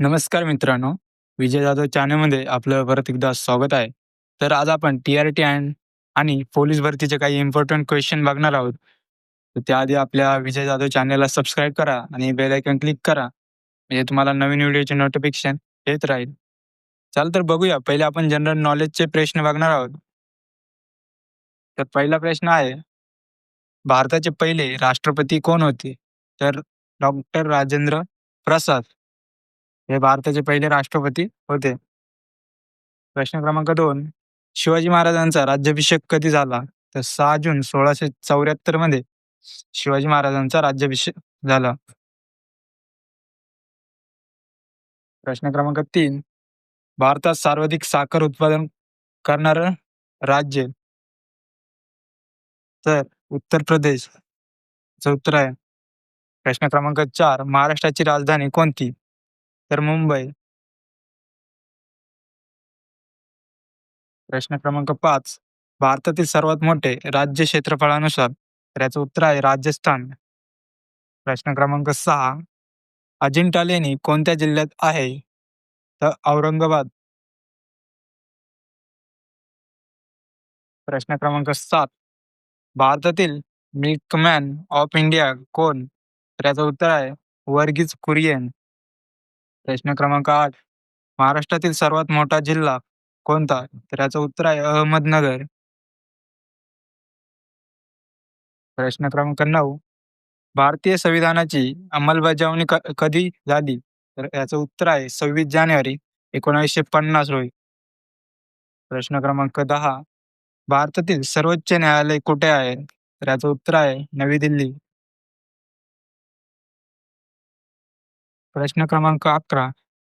नमस्कार मित्रांनो, विजय जाधव चॅनलमध्ये आपलं परत एकदा स्वागत आहे. तर आज आपण टी-आर-टी अँड आणि पोलीस भरतीचे काही इम्पॉर्टंट क्वेश्चन बघणार आहोत. तर त्याआधी आपल्या विजय जाधव चॅनलला सबस्क्राईब करा आणि बेल आयकॉन क्लिक करा. म्हणजे तुम्हाला नवीन व्हिडिओचे नोटिफिकेशन येत राहील. चाल तर बघूया. पहिले आपण जनरल नॉलेजचे प्रश्न बघणार आहोत. तर पहिला प्रश्न आहे, भारताचे पहिले राष्ट्रपती कोण होते? तर डॉक्टर राजेंद्र प्रसाद हे भारताचे पहिले राष्ट्रपती होते. प्रश्न क्रमांक दोन शिवाजी महाराजांचा राज्याभिषेक कधी झाला? तर सहा जून 1674 मध्ये शिवाजी महाराजांचा राज्याभिषेक झाला. प्रश्न क्रमांक तीन भारतात सर्वाधिक साखर उत्पादन करणारं राज्य? तर उत्तर प्रदेश. उत्तर आहे. प्रश्न क्रमांक चार महाराष्ट्राची राजधानी कोणती? तर मुंबई. प्रश्न क्रमांक 5 भारतातील सर्वात मोठे राज्य क्षेत्रफळानुसार? तर याचं उत्तर आहे राजस्थान. प्रश्न क्रमांक 6 अजिंठा लेणी कोणत्या जिल्ह्यात आहे? तर औरंगाबाद. प्रश्न क्रमांक 7 भारतातील मिल्कमॅन ऑफ इंडिया कोण? तर याचं उत्तर आहे वर्गीज कुरियन. प्रश्न क्रमांक आठ महाराष्ट्रातील सर्वात मोठा जिल्हा कोणता? तर याचं उत्तर आहे अहमदनगर. प्रश्न क्रमांक नऊ भारतीय संविधानाची अंमलबजावणी कधी झाली? तर याचं उत्तर आहे 26 जानेवारी 1950 रोजी. प्रश्न क्रमांक दहा भारतातील सर्वोच्च न्यायालय कुठे आहे? तर याचं उत्तर आहे नवी दिल्ली. प्रश्न क्रमांक 11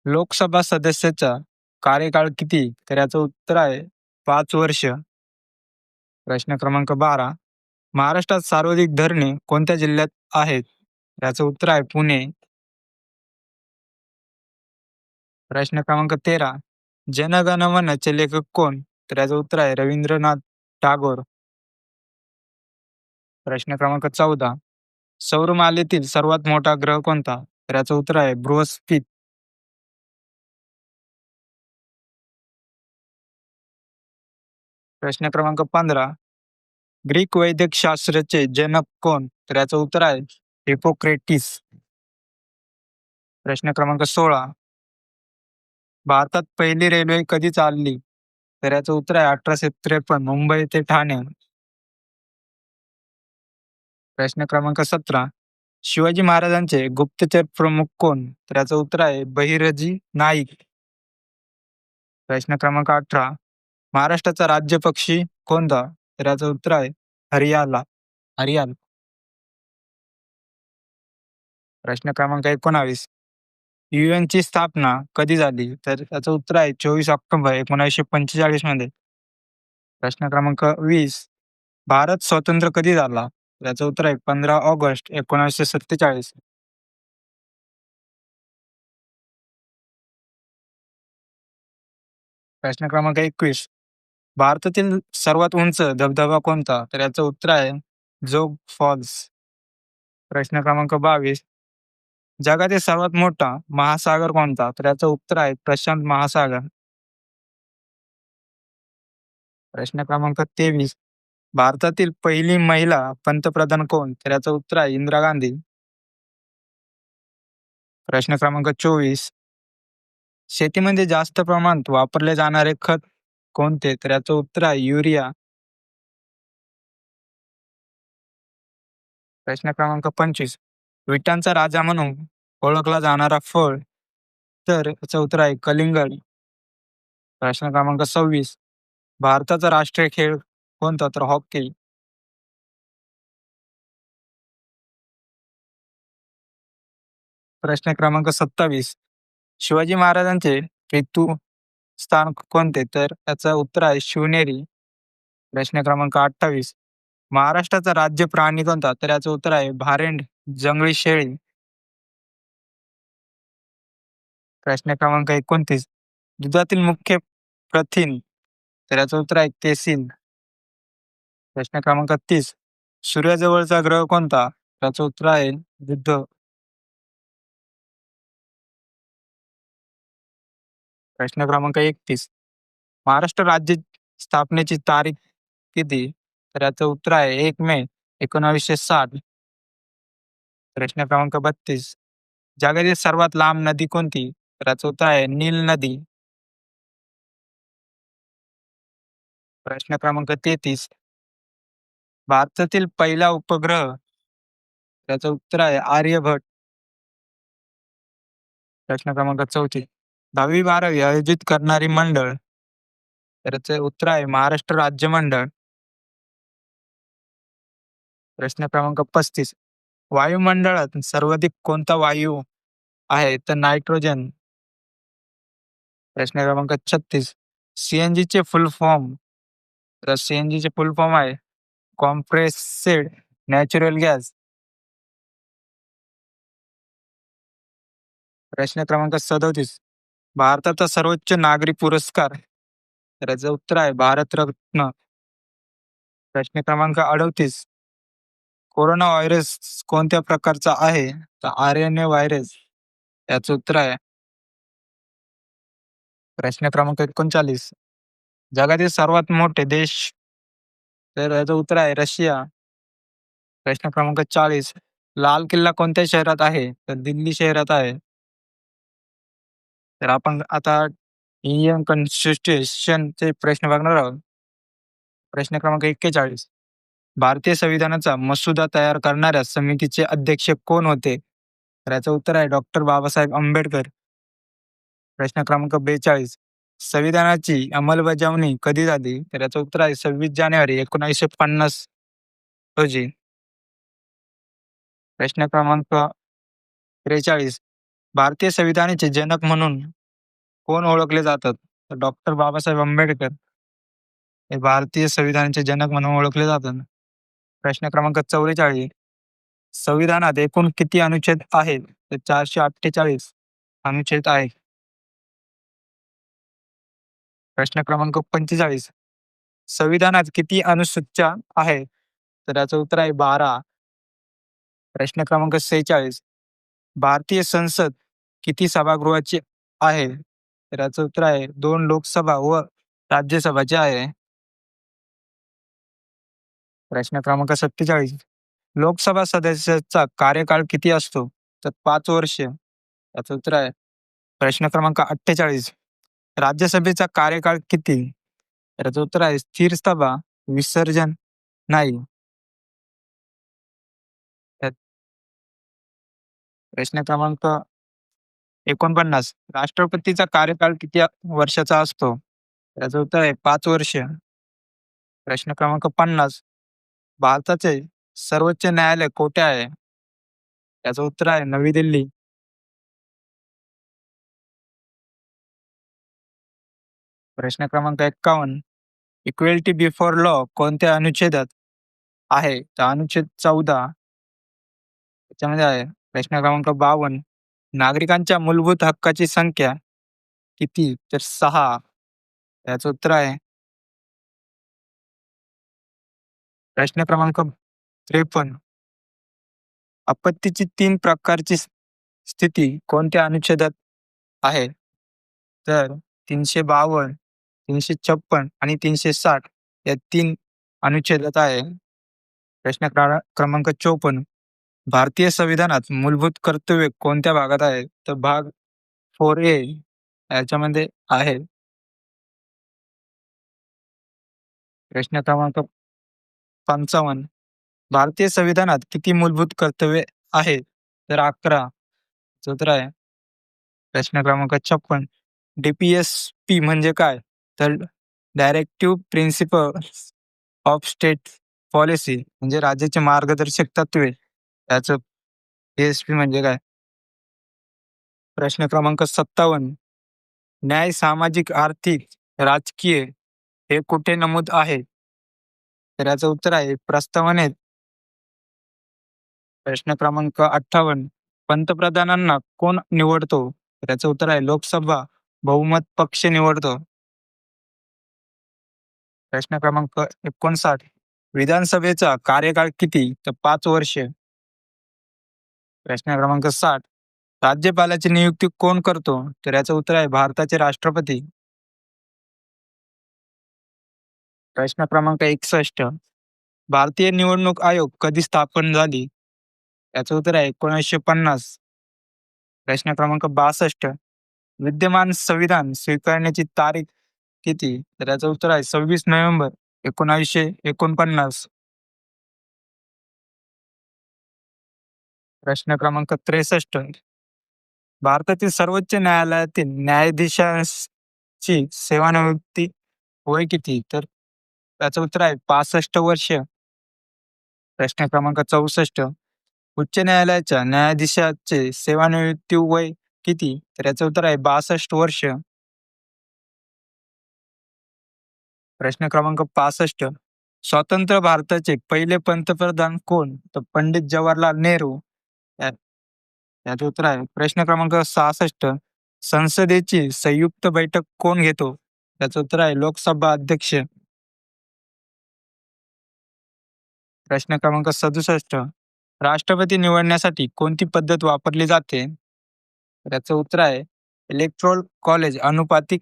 लोकसभा सदस्याचा कार्यकाळ किती? तर याचं उत्तर आहे पाच वर्ष. प्रश्न क्रमांक 12 महाराष्ट्रात सर्वाधिक धरणे कोणत्या जिल्ह्यात आहेत? याचं उत्तर आहे पुणे. प्रश्न क्रमांक 13 जन लेखक कोण? तर याचं उत्तर आहे रवींद्रनाथ टागोर. प्रश्न क्रमांक 14 सौरमालेतील सर्वात मोठा ग्रह कोणता? तर याचं उत्तर आहे बृहस्पती. प्रश्न क्रमांक 15 ग्रीक वैद्यकशास्त्राचे जनक कोण? तर याचं उत्तर आहे हिपोक्रेटिस. प्रश्न क्रमांक 16 भारतात पहिली रेल्वे कधी चालली? तर याचं उत्तर आहे 1853 मुंबई ते ठाणे. प्रश्न क्रमांक 17 शिवाजी महाराजांचे गुप्तचर प्रमुख कोण? तर याचं उत्तर आहे बहिरजी नाईक. प्रश्न क्रमांक 18 महाराष्ट्राचा राज्य पक्षी कोणता? तर याचं उत्तर आहे हरियाला हरियाल. प्रश्न क्रमांक 19 UN ची स्थापना कधी झाली? तर याचं उत्तर आहे 24 ऑक्टोबर 1945 मध्ये. प्रश्न क्रमांक वीस भारत स्वतंत्र कधी झाला? याचं उत्तर आहे 15 ऑगस्ट 1947. प्रश्न क्रमांक 21 भारतातील सर्वात उंच धबधबा कोणता? तर याचं उत्तर आहे जोग फॉल्स. प्रश्न क्रमांक 22 जगातील सर्वात मोठा महासागर कोणता? तर याचं उत्तर आहे प्रशांत महासागर. प्रश्न क्रमांक 23 भारतातील पहिली महिला पंतप्रधान कोण? तर याचं उत्तर आहे इंदिरा गांधी. प्रश्न क्रमांक 24 शेतीमध्ये जास्त प्रमाणात वापरले जाणारे खत कोणते? तर याचं उत्तर आहे युरिया. प्रश्न क्रमांक 25 विटांचा राजा म्हणून ओळखला जाणारा फळ? तर याचं उत्तर आहे कलिंगड. प्रश्न क्रमांक 26 भारताचा राष्ट्रीय खेळ कोणता? तर हॉकी. प्रश्न क्रमांक 27 शिवाजी महाराजांचे स्थान कोणते? तर याचं उत्तर आहे शिवनेरी. प्रश्न क्रमांक 28 महाराष्ट्राचा राज्य प्राणी कोणता? तर याचं उत्तर आहे भारेंड जंगली शेळी. प्रश्न क्रमांक 29 दुधातील मुख्य प्रथिन? तर याचं उत्तर आहे केसीन. प्रश्न क्रमांक तीस. सूर्याजवळचा ग्रह कोणता? त्याचं उत्तर आहे बुद्ध. प्रश्न क्रमांक एकतीस. महाराष्ट्र राज्य स्थापनेची तारीख किती? तर याचं उत्तर आहे एक मे एकोणावीसशे साठ. प्रश्न क्रमांक बत्तीस. जगातील सर्वात लांब नदी कोणती? तर याचं उत्तर आहे नील नदी. प्रश्न क्रमांक तेहतीस. भारतातील पहिला उपग्रह त्याचं उत्तर आहे आर्यभट प्रश्न क्रमांक चौथी. दहावी बारावी आयोजित करणारी मंडळ त्याचं उत्तर आहे महाराष्ट्र राज्य मंडळ. प्रश्न क्रमांक पस्तीस. वायुमंडळात सर्वाधिक कोणता वायू आहे? तर नायट्रोजन. प्रश्न क्रमांक छत्तीस. सीएनजी चे फुल फॉर्म. तर सीएनजी चे फुल फॉर्म आहे कॉम्प्रेसेड नॅचरल गॅस. प्रश्न क्रमांक सदोतीस. भारताचा सर्वोच्च नागरी पुरस्कार. त्याचं उत्तर आहे भारतरत्न प्रश्न क्रमांक अडतीस. कोरोना व्हायरस कोणत्या प्रकारचा आहे? तर आर एन ए व्हायरस. याचं उत्तर आहे. प्रश्न क्रमांक एकोणचाळीस. जगातील सर्वात मोठे देश तर याचं उत्तर आहे रशिया. प्रश्न क्रमांक चाळीस. लाल किल्ला कोणत्या शहरात आहे? तर दिल्ली शहरात आहे. तर आपण आता इंडियन कॉन्स्टिट्युशनचे प्रश्न बघणार आहोत. प्रश्न क्रमांक एक्केचाळीस. भारतीय संविधानाचा मसुदा तयार करणाऱ्या समितीचे अध्यक्ष कोण होते? तर याचं उत्तर आहे डॉक्टर बाबासाहेब आंबेडकर. प्रश्न क्रमांक बेचाळीस. संविधानाची अंमलबजावणी कधी झाली? तर याचं उत्तर आहे सव्वीस जानेवारी एकोणीसशे पन्नास रोजी. प्रश्न क्रमांक त्रेचाळीस. भारतीय संविधानाचे जनक म्हणून कोण ओळखले जातात? तर डॉक्टर बाबासाहेब आंबेडकर हे भारतीय संविधानाचे जनक म्हणून ओळखले जातात. प्रश्न क्रमांक चौवेचाळीस. संविधानात एकूण किती अनुच्छेद आहेत? तर चारशे अठ्ठेचाळीस अनुच्छेद आहे प्रश्न क्रमांक पंचेचाळीस. संविधानात किती अनुसूच्या आहे? तर याचं उत्तर आहे बारा. प्रश्न क्रमांक सेहेचाळीस. भारतीय संसद किती सभागृहाची आहे? तर याचं उत्तर आहे दोन लोकसभा व राज्यसभाचे आहे. प्रश्न क्रमांक सत्तेचाळीस. लोकसभा सदस्याचा कार्यकाळ किती असतो? तर पाच वर्ष. याचं उत्तर आहे प्रश्न क्रमांक अठ्ठेचाळीस. राज्यसभेचा कार्यकाळ किती? याचं उत्तर आहे स्थिर सभा विसर्जन नाही. प्रश्न क्रमांक एकोणपन्नास. राष्ट्रपतीचा कार्यकाळ किती वर्षाचा असतो? याचं उत्तर आहे पाच वर्ष. प्रश्न क्रमांक पन्नास. भारताचे सर्वोच्च न्यायालय कोठे आहे? याचं उत्तर आहे नवी दिल्ली. प्रश्न क्रमांक एक्कावन्न. इक्वेलिटी बिफोर लॉ कोणत्या अनुच्छेदात आहे? तर अनुच्छेद चौदा. त्याच्यामध्ये आहे. प्रश्न क्रमांक बावन्न. नागरिकांच्या मूलभूत हक्काची संख्या किती? तर सहा. याचं उत्तर आहे. प्रश्न क्रमांक त्रेपन्न. आपत्तीची तीन प्रकारची स्थिती कोणत्या अनुच्छेदात आहे? तर तीनशे बावन्न तीनशे छप्पन आणि तीनशे साठ या तीन अनुच्छेदात आहे. प्रश्न क्रमांक चोपन्न. भारतीय संविधानात मूलभूत कर्तव्य कोणत्या भागात आहे? तर भाग फोर ए याच्यामध्ये आहे. प्रश्न क्रमांक पंचावन्न. भारतीय संविधानात किती मूलभूत कर्तव्य आहे? तर अकरा. सतरा आहे. प्रश्न क्रमांक छप्पन. डीपीएसपी म्हणजे काय? तर directive principle of state policy म्हणजे राज्याचे मार्गदर्शक तत्वे. याचं पी म्हणजे काय? प्रश्न क्रमांक सत्तावन्न. न्याय सामाजिक आर्थिक राजकीय हे कुठे नमूद आहे? तर याचं उत्तर आहे प्रस्तावनेत. प्रश्न क्रमांक अठ्ठावन्न. पंतप्रधानांना कोण निवडतो? तर याचं उत्तर आहे लोकसभा बहुमत पक्ष निवडतो. प्रश्न क्रमांक एकोणसाठ. विधानसभेचा कार्यकाळ किती? तर पाच वर्ष. प्रश्न क्रमांक साठ. राज्यपालाची नियुक्ती कोण करतो? तर याचं उत्तर आहे भारताचे राष्ट्रपती. प्रश्न क्रमांक एकसष्ट. भारतीय निवडणूक आयोग कधी स्थापन झाली? याचं उत्तर आहे एकोणीसशे पन्नास. प्रश्न क्रमांक बासष्ट. विद्यमान संविधान स्वीकारण्याची तारीख किती? तर याचं उत्तर आहे सव्वीस नोव्हेंबर एकोणावीसशे एकोणपन्नास. प्रश्न क्रमांक त्रेसष्ट. भारतातील सर्वोच्च न्यायालयातील न्यायाधीशांची सेवानिवृत्ती वय किती? तर त्याचं उत्तर आहे पासष्ट वर्ष. प्रश्न क्रमांक चौसष्ट. उच्च न्यायालयाच्या न्यायाधीशाचे सेवानिवृत्ती वय किती? तर याचं उत्तर आहे बासष्ट वर्ष. प्रश्न क्रमांक पासष्ट. स्वतंत्र भारताचे पहिले पंतप्रधान कोण? तर पंडित जवाहरलाल नेहरू. याचं उत्तर आहे. प्रश्न क्रमांक सहासष्ट. संसदेची संयुक्त बैठक कोण घेतो? त्याचं उत्तर आहे लोकसभा अध्यक्ष. प्रश्न क्रमांक सदुसष्ट. राष्ट्रपती निवडण्यासाठी कोणती पद्धत वापरली जाते? त्याचं उत्तर आहे इलेक्ट्रोल कॉलेज अनुपातिक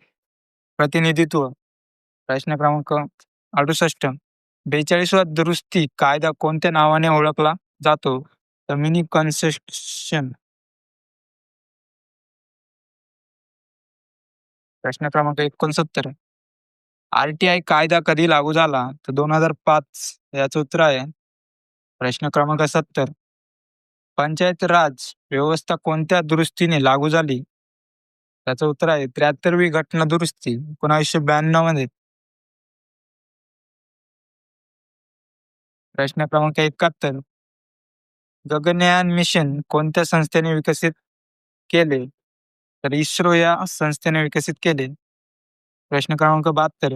प्रतिनिधित्व. प्रश्न क्रमांक अडुसष्ट. बेचाळीसवा दुरुस्ती कायदा कोणत्या नावाने ओळखला जातो? तर मिनी कन्सेशन प्रश्न क्रमांक एकोणसत्तर. आरटीआय कायदा कधी लागू झाला? तर दोन हजार पाच. याचं उत्तर आहे. प्रश्न क्रमांक सत्तर. पंचायत राज व्यवस्था कोणत्या दुरुस्तीने लागू झाली? त्याचं उत्तर आहे. त्र्याहत्तरवी घटना दुरुस्ती एकोणावीसशे ब्याण्णवमध्ये. प्रश्न क्रमांक एकाहत्तर. गगनयान मिशन कोणत्या संस्थेने विकसित केले? तर इस्रो या संस्थेने विकसित केले. प्रश्न क्रमांक बहात्तर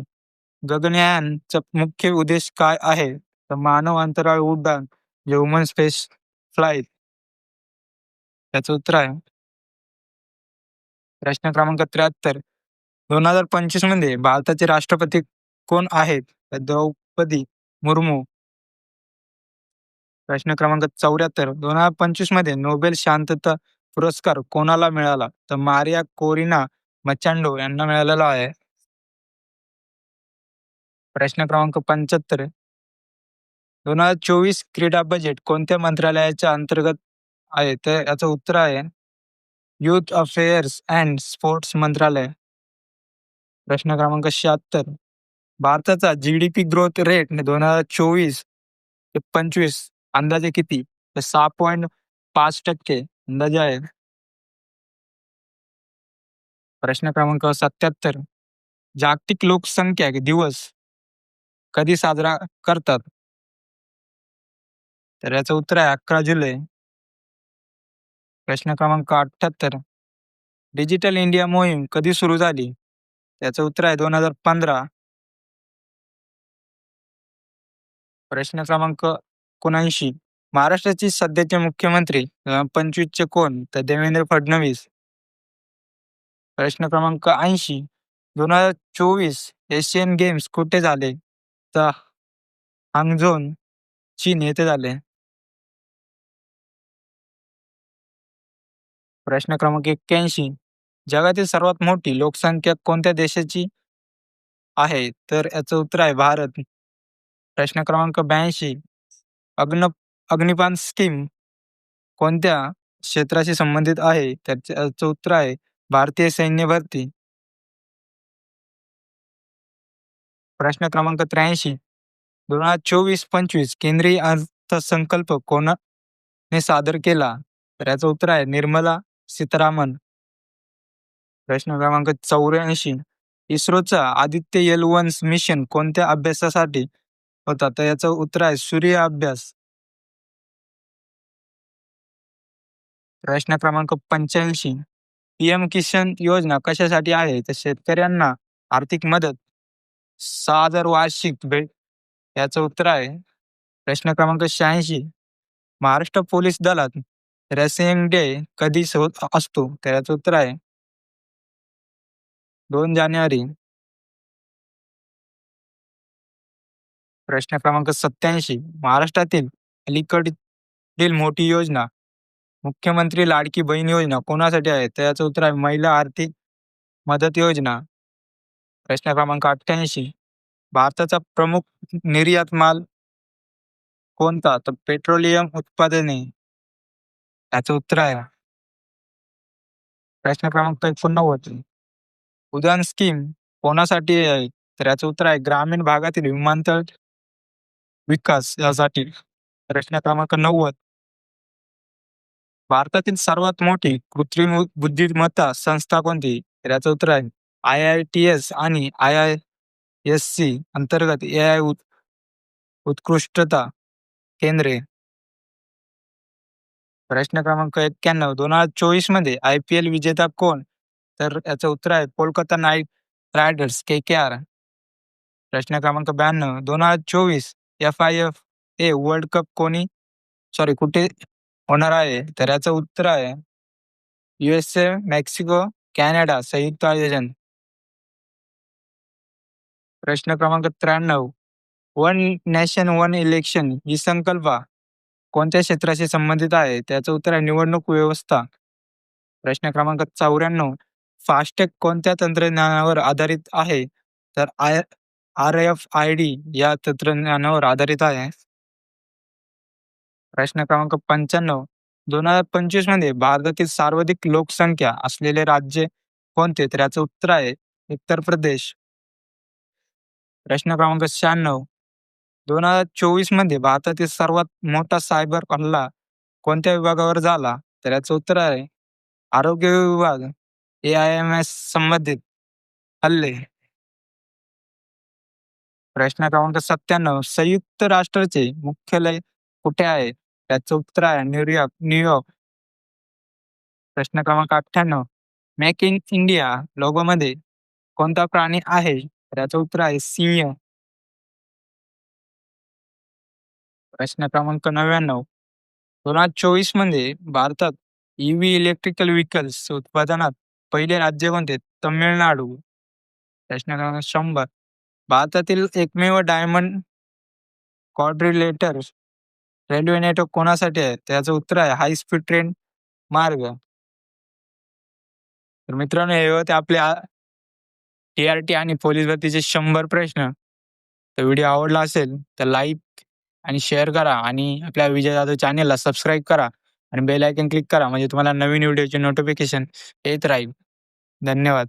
गगनयानचा मुख्य उद्देश काय आहे? तर मानव अंतराळ उड्डाण ह्युमन स्पेस फ्लाईट त्याचं उत्तर आहे. प्रश्न क्रमांक त्र्याहत्तर. दोन हजार पंचवीसमध्ये भारताचे राष्ट्रपती कोण आहेत? द्रौपदी मुर्मू प्रश्न क्रमांक चौऱ्याहत्तर. दोन हजार पंचवीसमध्ये नोबेल शांतता पुरस्कार कोणाला मिळाला? तर मारिया कोरिना मचांडो यांना मिळालेला आहे. प्रश्न क्रमांक पंच्याहत्तर. दोन हजार चोवीस क्रीडा बजेट कोणत्या मंत्रालयाच्या अंतर्गत आहे? तर याचं उत्तर आहे युथ अफेअर्स अँड स्पोर्ट्स मंत्रालय. प्रश्न क्रमांक शहात्तर. भारताचा जीडीपी ग्रोथ रेट दोन हजार चोवीस ते पंचवीस अंदाजे किती? तर सहा पॉईंट पाच टक्के अंदाजे आहे. प्रश्न क्रमांक सत्याहत्तर. जागतिक लोकसंख्या दिवस? कधी साजरा करतात? तर याचं उत्तर आहे अकरा जुलै. प्रश्न क्रमांक अठ्ठ्याहत्तर डिजिटल इंडिया मोहीम कधी सुरू झाली? त्याचं उत्तर आहे दोन हजार पंधरा. प्रश्न क्रमांक एकोणऐंशी. महाराष्ट्राचे सध्याचे मुख्यमंत्री पंचवीसचे कोण? तर देवेंद्र फडणवीस. प्रश्न क्रमांक ऐंशी. दोन हजार चोवीस एशियन गेम्स कुठे झाले? तर हांगझोन चीन येथे झाले. प्रश्न क्रमांक एक्क्याऐंशी. जगातील सर्वात मोठी लोकसंख्या कोणत्या देशाची आहे? तर याचं उत्तर आहे भारत. प्रश्न क्रमांक ब्याऐंशी. अग्न अग्निपान स्कीम कोणत्या क्षेत्राशी संबंधित आहे? त्याचं उत्तर आहे भारतीय सैन्य भरती. प्रश्न क्रमांक त्र्याऐंशी. दोन हजार चोवीस पंचवीस केंद्रीय अर्थसंकल्प कोणाने सादर केला? तर याचं उत्तर आहे निर्मला सीतारामन. प्रश्न क्रमांक चौऱ्याऐंशी. इस्रोचा आदित्य एल वन मिशन कोणत्या अभ्यासासाठी होता तर याचं उत्तर आहे सूर्य अभ्यास. प्रश्न क्रमांक पंच्याऐंशी. पीएम किसान योजना कशासाठी आहे? तर शेतकऱ्यांना आर्थिक मदत. सहा हजार वार्षिक भेट याचं उत्तर आहे. प्रश्न क्रमांक शहाऐंशी. महाराष्ट्र पोलीस दलात रेसिंग डे कधी होत असतो? तर याचं उत्तर आहे. दोन जानेवारी. प्रश्न क्रमांक सत्याऐंशी महाराष्ट्रातील अलीकडील मोठी योजना मुख्यमंत्री लाडकी बहीण योजना कोणासाठी आहे? तर याचं उत्तर आहे महिला आर्थिक मदत योजना. प्रश्न क्रमांक अठ्ठ्याऐंशी. भारताचा प्रमुख निर्यात माल कोणता? तर पेट्रोलियम उत्पादने. याचं उत्तर आहे. प्रश्न क्रमांक एकोणनव्वद. उदान स्कीम कोणासाठी आहे? तर याचं उत्तर आहे ग्रामीण भागातील विमानतळ विकास यासाठी. प्रश्न क्रमांक नव्वद. भारतातील सर्वात मोठी कृत्रिम बुद्धिमत्ता संस्था कोणती? याचं उत्तर आहे. आय आय टी एस आणि आय आय एस सी अंतर्गत ए आय उत्कृष्टता केंद्रे. प्रश्न क्रमांक एक्क्याण्णव. दोन हजार चोवीसमध्ये आय पी एल विजेता कोण? तर याचं उत्तर आहे Kolkata knight riders K K R. प्रश्न क्रमांक ब्याण्णव. दोन हजार चोवीस F I F A world cup कोणी? सॉरी कुठे होणार आहे? तर याचं उत्तर आहे युएसए मेक्सिको कॅनडा संयुक्त आयोजन. प्रश्न क्रमांक त्र्याण्णव. वन नॅशन वन इलेक्शन ही संकल्पना कोणत्या क्षेत्राशी संबंधित आहे? त्याचं उत्तर आहे निवडणूक व्यवस्था. प्रश्न क्रमांक चौऱ्याण्णव. फास्टॅग कोणत्या तंत्रज्ञानावर आधारित आहे? तर I R F I D या तंत्रज्ञानावर आधारित आहे. प्रश्न क्रमांक पंच्याण्णव. दोन हजार पंचवीसमध्ये भारतातील सर्वाधिक लोकसंख्या असलेले राज्य कोणते? तर याचं उत्तर आहे उत्तर प्रदेश. प्रश्न क्रमांक शहाण्णव. दोन हजार चोवीसमध्ये भारतातील सर्वात मोठा सायबर हल्ला कोणत्या विभागावर झाला? तर याचं उत्तर आहे आरोग्य विभाग ए आय एम एस संबंधित हल्ले. प्रश्न क्रमांक सत्त्याण्णव. संयुक्त राष्ट्राचे मुख्यालय कुठे आहे? त्याचं उत्तर आहे न्यूयॉर्क न्यूयॉर्क प्रश्न क्रमांक अठ्ठ्याण्णव. मेक इन इंडिया लोगो मध्ये कोणता प्राणी आहे? त्याचं उत्तर आहे सिंह. प्रश्न क्रमांक नव्याण्णव. दोन हजार चोवीसमध्ये भारतात ईव्ही इलेक्ट्रिकल व्हेकल्स उत्पादनात पहिले राज्य कोणते? तमिळनाडू. प्रश्न क्रमांक शंभर. भारतातील एकमेव डायमंड क्वाड्रिलेटर रेल्वे नेटवर्क कोणासाठी आहे? त्याचं उत्तर आहे हाय स्पीड ट्रेन मार्ग. तर मित्रांनो हे होते आपल्या टी आर टी आणि पोलीस भरतीचे शंभर प्रश्न. तर व्हिडिओ आवडला असेल तर लाईक आणि शेअर करा आणि आपल्या विजय जाधव चॅनेलला सबस्क्राईब करा आणि बेल आयकन क्लिक करा म्हणजे तुम्हाला नवीन व्हिडिओचे नोटिफिकेशन येत राहील. धन्यवाद.